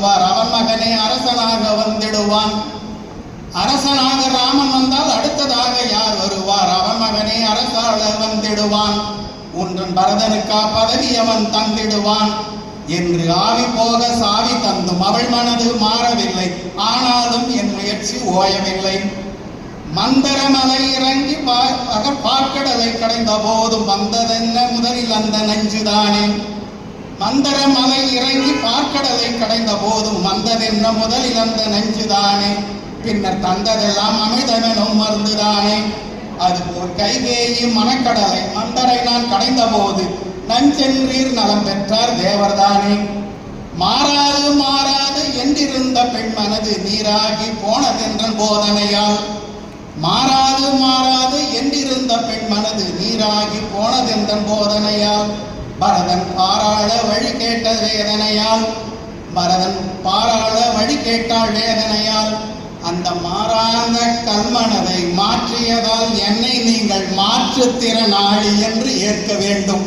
வருவார் அவன் மகனே அரசனாக வந்திடுவான். அரசனாக ராமன் வந்தால் அடுத்ததாக யார் வருவார்? அவன் மகனே அரசாள வந்திடுவான். உன்றன் பரதனுக்கா பதவி அவன் தந்திடுவான். என்று ஆவி போக சாவி தந்தும் அவள் மனது மாறவில்லை. ஆனாலும் என் முயற்சி ஓயவில்லை. மந்தரமலை இறங்கி பா- பார்க்கடலை கடைந்த போதும் வந்ததென்ன முதலில் அந்த நஞ்சுதானே? மந்தர மலை இறங்கி பார்க்கடலை கடைந்த போதும் வந்ததென்ன முதல் இழந்த நஞ்சுதானே? பின்னர் தந்ததெல்லாம் அமிர்தமெனும் மருந்துதானே? அதுபோல் கைகேயி மணக்கடலை மந்தரை நான் கடைந்த போது நஞ்சென்றீர் நலம் பெற்றார் தேவர்தானே? மாறாது மாறாது என்றிருந்த பெண் மனது நீராகி போனதென்றன் போதனையால். மாறாது மாறாது என்றிருந்த பெண் மனது நீராகி பரதன் பாராள வழி கேட்ட வேதனையால். பரதன் பாராள வழி கேட்டாள் வேதனையால். அந்த மாறாத கல்மனதை மாற்றியதால் என்னை நீங்கள் மாற்றுத்திறனாளி என்று ஏற்க வேண்டும்.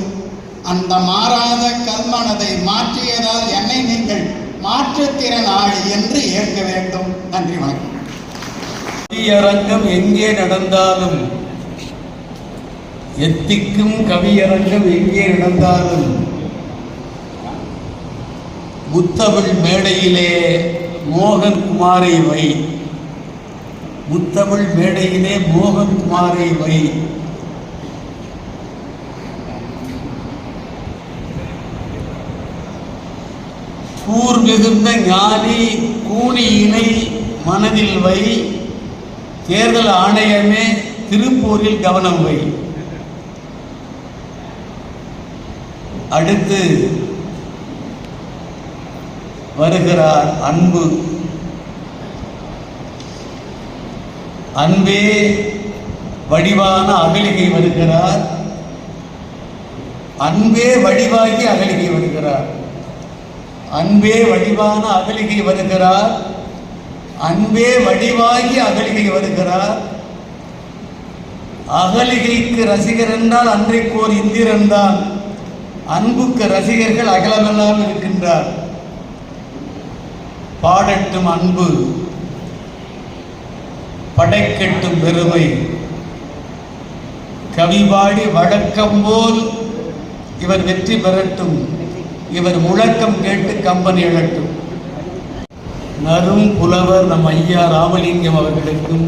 அந்த மாறாத கல்மனதை மாற்றியதால் என்னை நீங்கள் மாற்றுத்திறனாளி என்று ஏற்க வேண்டும். நன்றி வணக்கம். அரங்கம் எங்கே நடந்தாலும் எத்திக்கும் கவியரங்கம் எங்கே நடந்தாலும்? முத்தமிழ் மேடையிலே மோகன்குமாரை வை. முத்தமிழ் மேடையிலே மோகன்குமாரை வை. கூர் மிகுந்த ஞானி கூனியினை மனதில் வை. தேர்தல் ஆணையமே திருப்பூரில் கவனம் வை. அடுத்து வருகிறார் அன்பு. அன்பே வடிவான அகலிகை வருகிறார். அன்பே வடிவாகி அகலிகை வருகிறார். அன்பே வடிவான அகலிகை வருகிறார். அன்பே வடிவாகி அகலிகை வருகிறார். அகலிகைக்கு ரசிகர் என்றால் அன்றைக்கு ஒரு இந்திரன் தான். அன்புக்கு ரசிகர்கள் அகலமெல்லாம் இருக்கின்றார். பாடட்டும் அன்பு படைக்கட்டும் பெருமை. கவிபாடி வழக்கம் போல் இவர் வெற்றி பெறட்டும். இவர் முழக்கம் கேட்டு கம்பெனி எழட்டும் நரும் புலவர் நம் ஐயா ராமலிங்கம் அவர்களுக்கும்